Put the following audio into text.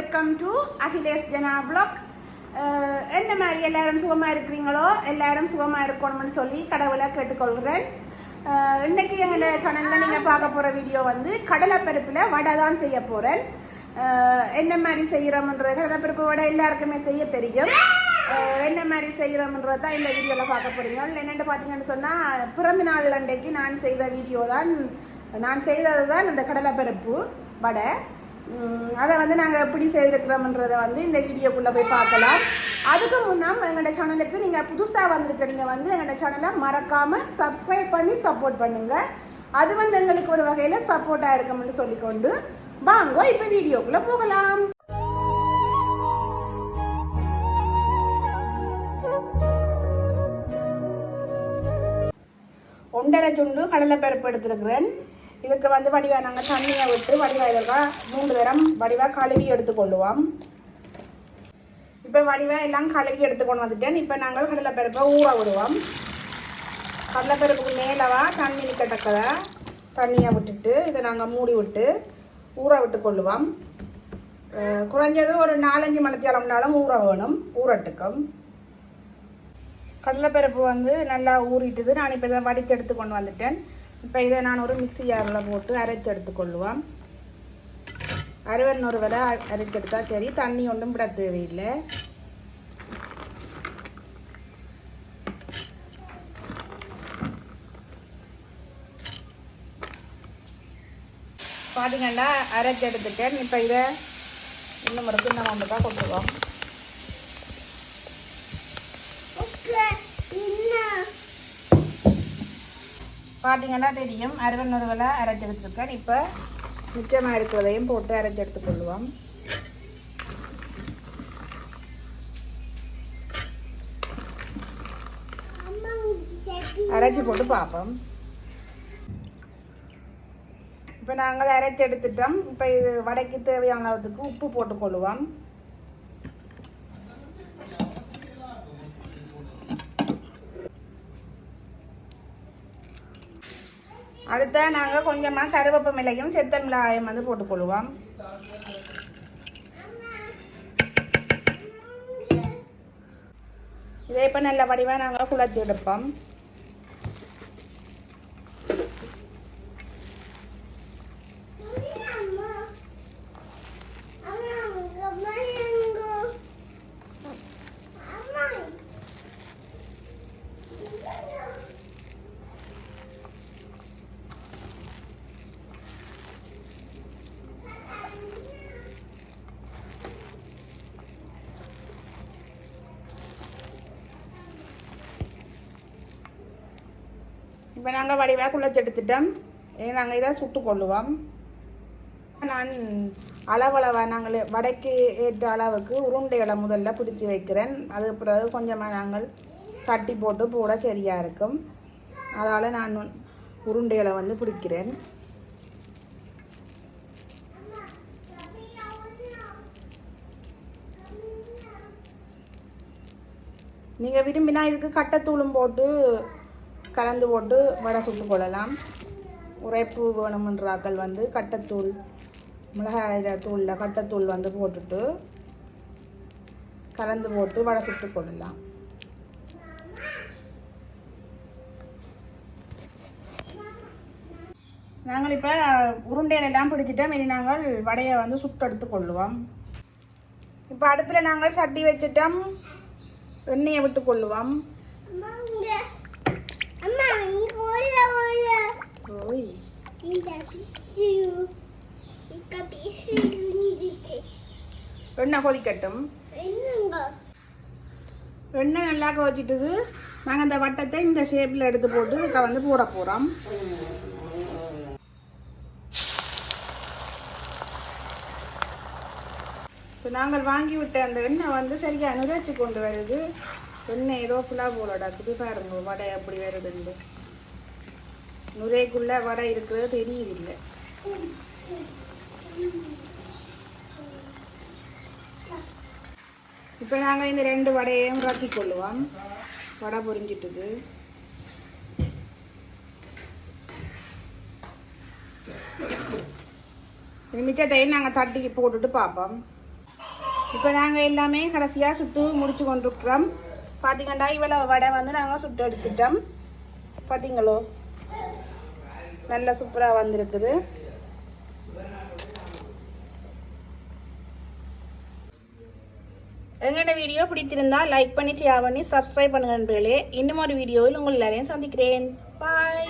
Welcome to Akhilesh Jana ah, என்ன மாதிரி எல்லாரும் சுகமா இருக்கிறீங்களோ எல்லாரும் சுகமா இருக்கணும்னு சொல்லி கடவுளை கேட்டுக்கொள்கிறேன் அஹ், இன்னைக்கு எங்களோட சேனல்ல நீங்க பார்க்க போற வீடியோ வந்து கடலைப்பருப்புல வடை தான் செய்ய அஹ், என்ன மாதிரி செய்யறோம்ன்றது கடலைப்பருப்பு வடை எல்லாருக்குமே செய்ய தெரியும் என்ன மாதிரி செய்யறோம்ன்றது தான் இந்த வீடியோல பார்க்க போறீங்க என்னென்னு பார்த்தீங்கன்னு சொன்னா பிறந்த நாள் அன்றைக்கு நான் செய்த வீடியோ தான் நான் செய்தது தான் இந்த கடலைப்பருப்பு வடை அதை வந்து நாங்கள் எப்படி செய்திருக்கிறோம்ன்றதை வந்து இந்த வீடியோக்குள்ளே போய் பார்க்கலாம். அதுக்கு முன்னால் எங்களோட சேனலுக்கு நீங்கள் புதுசாக வந்திருக்கிறீங்க வந்து எங்களோட சேனலை மறக்காமல் சப்ஸ்கிரைப் பண்ணி சப்போர்ட் பண்ணுங்கள் அது வந்து எங்களுக்கு ஒரு வகையில் சப்போர்ட்டாக இருக்கும்னு சொல்லிக்கொண்டு வாங்க இப்போ வீடியோக்குள்ளே போகலாம். ஒன்றரை சுண்டு கடலைப்பருப்பு எடுத்துருக்கிறேன். இதுக்கு வந்து வடிவாக நாங்கள் தண்ணியை விட்டு வடிவா இதெல்லாம் மூன்று தரம் வடிவாக கழுவி எடுத்துக்கொள்ளுவோம் இப்போ வடிவாக எல்லாம் கழுவி எடுத்துக்கொண்டு வந்துட்டேன். இப்போ நாங்கள் கடலைப்பருப்பை ஊற விடுவோம். கடலைப்பருப்புக்கு மேலவா தண்ணி நிற்கத்தக்கதா? தண்ணியை விட்டுட்டு இதை நாங்கள் மூடி விட்டு ஊற விட்டு கொள்ளுவோம். குறைஞ்சது ஒரு நாலஞ்சு மணிக்கு ஊற வேணும் ஊறட்டுக்கும். கடலைப்பருப்பு வந்து நல்லா ஊறிட்டுது. நான் இப்போ இதை வடித்து எடுத்து கொண்டு வந்துட்டேன். இப்போ இதை நான் ஒரு மிக்ஸி ஜாரில் போட்டு அரைச்சி எடுத்துக்கொள்ளுவோம். அறுவன் ஒரு விலை அரைச்சி எடுத்தால் சரி. தண்ணி ஒன்றும் விட தேவையில்லை. பார்த்தீங்கன்னா அரைச்சி எடுத்துட்டேன். இப்போ இதை இன்னும் ஒரு கிண்ணம் ஒன்று தான் கொண்டுருவோம் பார்த்தீங்கன்னா தெரியும். அறுபது அரைச்சி எடுத்துருக்கேன் இப்போ மிச்சமாக இருக்கிறதையும் போட்டு அரைச்சி எடுத்துக்கொள்வோம் அரைச்சி போட்டு பார்ப்போம். இப்போ நாங்கள் அரைச்சி எடுத்துட்டோம். இப்போ இது வடைக்கு தேவையான அளவுக்கு உப்பு போட்டுக்கொள்வோம் அடுத்த நாங்கள் கொஞ்சமாக கருவேப்ப மிளகையும் செத்தல் வந்து போட்டுக்கொள்வோம். இதே இப்போ நல்ல வடிவாக நாங்கள் குழச்சி எடுப்போம். இப்போ நாங்கள் வடிவாக குழச்சி எடுத்துட்டோம். இனி நாங்கள் இதை சுட்டு கொள்ளுவோம். நான் அளவளவாக நாங்கள் வடைக்கு ஏற்ற அளவுக்கு உருண்டைகளை முதல்ல பிடிச்சி வைக்கிறேன். அது பிறகு கொஞ்சமாக நாங்கள் தட்டி போட்டு போட சரியாக இருக்கும். அதால் நான் உருண்டைகளை வந்து பிடிக்கிறேன். நீங்கள் விரும்பினா இதுக்கு கட்டத்தூளும் போட்டு கலந்து போட்டு வடை சுட்டு கொள்ளலாம் உரைப்பு வேணுமென்றாக்கள் வந்து கட்டத்தூள் மிளகாய் தூளில் கட்டத்தூள் வந்து போட்டுட்டு கலந்து போட்டு வடை சுட்டு கொள்ளலாம் நாங்கள் இப்போ உருண்டையிலெல்லாம் பிடிச்சிட்டோம். இனி நாங்கள் வடையை வந்து சுட்டெடுத்து கொள்ளுவோம். இப்போ அடுப்பில் நாங்கள் சட்டி வச்சுட்டோம். எண்ணெயை விட்டு கொள்ளுவோம். ஓய். எண்ணெய் கொதிக்கட்டும். எண்ணெய் நல்லா கொதிச்சிட்டுது. நாங்கள் இந்த வட்டத்தை இந்த ஷேப்பில் எடுத்து போட்டு இதுக்கு வந்து போட போகிறோம் இப்போ நாங்கள் வாங்கி விட்ட அந்த எண்ணெய் வந்து சரியாக நுரைச்சி கொண்டு வருது. எண்ணெய் ஏதோ ஃபுல்லாக போலடாக்குது பாருங்க வடை அப்படி வருதுண்டு நுரைக்குள்ள வடை இருக்கிறது தெரியுதில்லை. இப்போ நாங்கள் இந்த ரெண்டு வடையையும் ரக்கி கொள்ளுவோம். வடை பொறிஞ்சிட்டுது மிச்சத்தையும் நாங்கள் தட்டிக்கு போட்டுட்டு பார்ப்போம். இப்போ நாங்கள் எல்லாமே கடைசியாக சுட்டு முடிச்சு கொண்டிருக்கிறோம். பார்த்தீங்கன்னா இவ்வளோ வடை வந்து நாங்கள் சுட்டு எடுத்துட்டோம். பார்த்தீங்களோ நல்ல சூப்பராக வந்திருக்குது. எங்களோட வீடியோ பிடித்திருந்தா லைக் பண்ணி ஷேர் பண்ணி சப்ஸ்கிரைப் பண்ணுங்க நண்பர்களே. இன்னும் ஒரு வீடியோவில் உங்கள் எல்லாரையும் சந்திக்கிறேன். பாய்